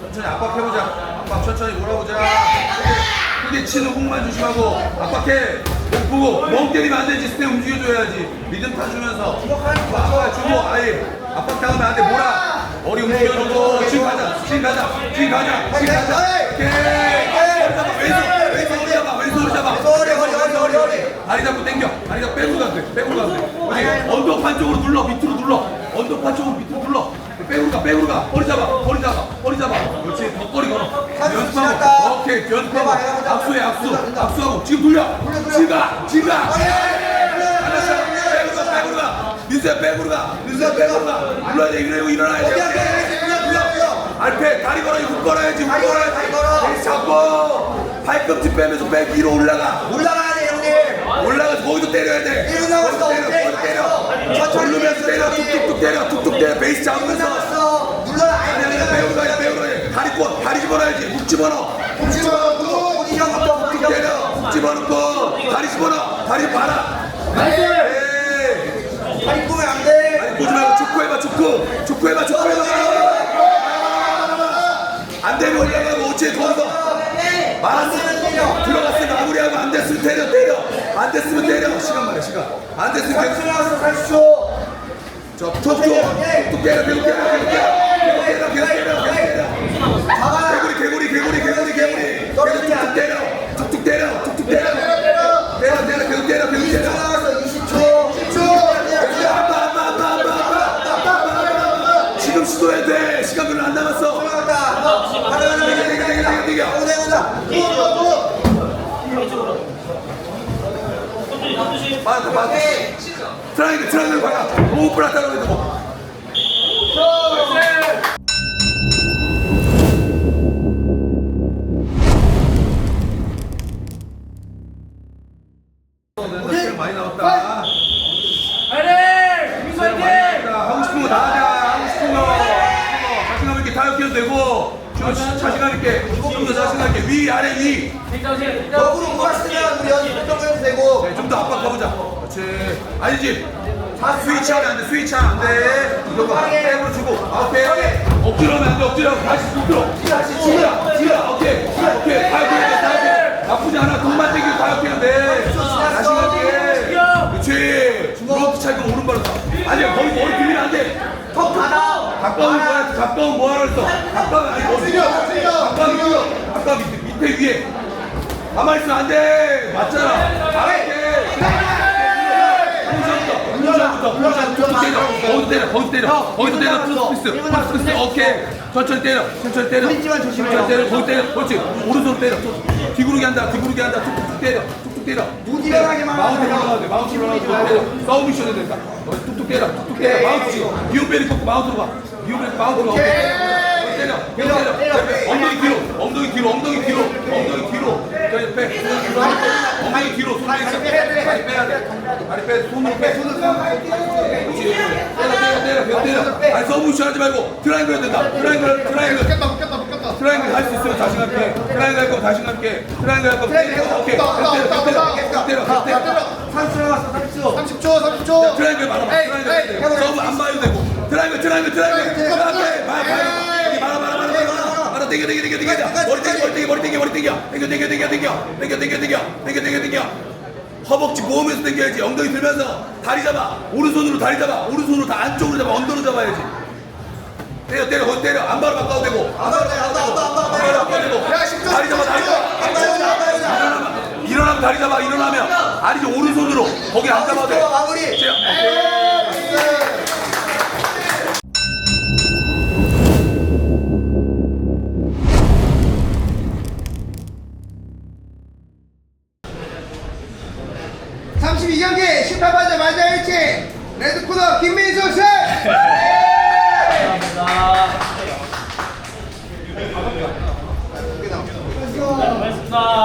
천천히 압박해보자. 압박 천천히 몰아보자. 크게 치는 훅만 조심하고 압박해. 못 보고 멍 때리면 안 되지. 스텝 움직여줘야지. 리듬 타주면서. 압박해주고 아예 압박당하면 안 돼. 몰아. 머리 움직여주고. 지금 가자. 지금 가자. 지금 가자. 지금 가자. 오케이. 왼손. 다리 잡고 당겨. 다리 잡고 빼고 가도 돼. 빼고 가도 돼. 언덕판 쪽으로 눌러. 밑으로 눌러. 언덕판 쪽으로 밑으로 눌러. 빼고 가, 빼고 가. 허리 잡아. 허리 잡아. 허리 잡아. 그렇지. 덧거리 걸어. 연습하고. 오케이. 연습하고. 악수해, 악수. 악수하고. 지금 돌려. 지금 가. 지금 가. 빼고 가, 빼고 가. 민수야, 빼고 가. 민수야, 빼고 가. 눌러야 돼. 이러고 일어나야 돼. 알패 다리 걸어 훅 걸어야지 걸어, 걸어야지 다리 걸어. 잡고 발꿈치 빼면서 백 위로 올라가 올라가서 거기도 때려야 돼. 일분 남았어, 거기도 때려. 거기도 때려. 천천히 누르면서 때려. 툭툭툭 때려. 툭툭 때려. 베이스 일 잡으면서. 남았어. 눌러라. 아니 아니 배우러 가야 배우러 가야. 다리 꼬 다리 집어넣어야지. 훅 집어넣어. 포지션부터 포지션 때려. 훅 집어넣고. 다리 집어넣어. 다리 봐라 에이 다리 꾸면 안돼. 아니 보지 말고 축구 해봐 축구. 축구 해봐 축구 해봐. 안 되면 올라가고 오치에 거기서 말았어 들어갔으면 마무리하고 안 됐으면 때려 때려. 안 됐으면 때려. 시간 말이야 시간. 안 됐으면 계속 박수 나왔어 30초 저툭툭 툭툭 때려 계속 때려 계속 때려 맞아 맞아. 트라이앵글 트라이앵글 봐라. 오 브라 따라오는 거 오늘 많이 네, 나왔다. 하고 싶은 거 하고 싶은 거. 자신감 있게 타협해도 되고. 좀 자신감 있게 조금 더 자신감 있게 위 아래 위 뒷정신, 뒷정신. 역으로 몰았으면 우리 연습 좀 해도 되고 네, 좀더 압박해보자. 그렇지. 아니지. 스위치 하면 안 돼. 스위치 하면 안 돼. 이거 봐. 백으로 주고. 아, 오케이. 억지로 하면 안 돼. 억지로 하고. 다시 밑으로. 다시 지라. 지라. 오케이. 오케이. 돼. 타협해. 나쁘지 않아. 돈만 땡기고 타협해야 돼. 자신감 있게. 그렇지. 브로크 차이가 오른발로 가. 아니야. 거기 머리 들리면 안 돼. 턱 닫아 가까운 거야. 가까운 뭐 하라 했어. 가까운 아니 어디 가까운 위로. 가까운 밑에, 밑에 위에. 가만히 있으면 안 돼. 맞잖아. 거기서 때려, 거기서 때려. 거기서 때려. 투스피스, 투스피스. 오케이. 천천히 때려, 천천히 때려. 천천히 때려, 거기 때려. 그렇지. 오른손 때려. 뒤구르기 한다, 뒤구르기 한다. 툭툭 때려, 툭툭 때려. 못 일어나게만 마운트 올라가야 돼. 마운트 올라가야 돼. 서브 미션이 된다. 너 툭툭 때려, 툭툭 때려. 마운트 지금. 비오베리 꺾고 마운트로 가. 비오베리 마운트로. 가. 때려, 때려. 때려. 엉덩이 뒤로, 엉덩이 뒤로, 엉덩이 뒤로, 엉덩이 뒤로. 저기 빼. 엉덩이 뒤로, 손. 빼. 다리 빼야 돼. 다리 빼, 손으로 빼. 손으로 빼. 그렇지. 때려, 때려, 때려, 때려. 아니 서브 미션 하지 말고 드라이브 해야 된다. 드라이브, 드라이브. 묶였다 묶였다 묶였다. 트라이앵글 할 수 있으면 자신감 있게. 트라이앵글. 할 거면 자신감 있게. 트라이앵글 할 거면 때려. 오케이. 계속 때려 계속 때려 계속 때려 계속 때려. 30초 남았어 30초. 30초 30초. 트라이앵글 말아 에이, 트라이앵글 에이, 돼. 서브 안 봐도 되고 트라이앵글 트라이앵글 트라이앵글 트라이앵글 말아 말아 여기 말아 말아 말아 말아 말아 땡겨 땡겨 땡겨 땡겨. 머리 땡겨 머리 땡겨 머리 땡겨 머리 땡겨. 땡겨 땡겨 땡겨 땡겨. 땡겨 땡겨 땡겨. 땡겨 땡겨 땡겨. 허벅지 모으면서 당겨야지. 엉덩이 들면서 다리 잡아. 오른손으로 다리 잡아. 오른손으로 다 안쪽으로 잡아. 언더로 잡아야지. 때려 때려 거기 때려. 안 바로 바꿔도 되고. 안 바로 바꿔도 되고. 다리 잡아 다리 잡아. 일어나면 일어나면 다리 잡아. 일어나면 아니지 오른손으로 거기 안 잡아도 돼. 마무리 자, 오케이. 잡아줘 맞아 일치 레드코너 김민수 씨 감사합니다. 예! 고맙습니다.